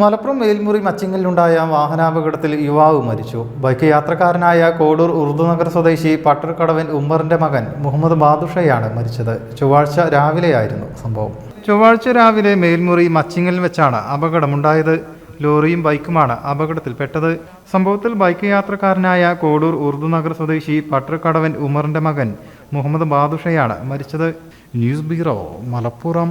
മലപ്പുറം മേൽമുറി മച്ചിങ്ങലിലുണ്ടായ വാഹനാപകടത്തിൽ യുവാവ് മരിച്ചു. ബൈക്ക് യാത്രക്കാരനായ കോടൂർ ഉറുദുനഗർ സ്വദേശി പട്ടർക്കടവൻ ഉമ്മറിന്റെ മകൻ മുഹമ്മദ് ബാദുഷയാണ് മരിച്ചത്. ചൊവ്വാഴ്ച രാവിലെയായിരുന്നു സംഭവം. ചൊവ്വാഴ്ച രാവിലെ മേൽമുറി മച്ചിങ്ങലിൽ വെച്ചാണ് അപകടമുണ്ടായത്. ലോറിയും ബൈക്കുമാണ് അപകടത്തിൽപ്പെട്ടത്. സംഭവത്തിൽ ബൈക്ക് യാത്രക്കാരനായ കോടൂർ ഉറുദുനഗർ സ്വദേശി പട്ടർക്കടവൻ ഉമ്മറിന്റെ മകൻ മുഹമ്മദ് ബാദുഷയാണ് മരിച്ചത്. News bureau Malappuram.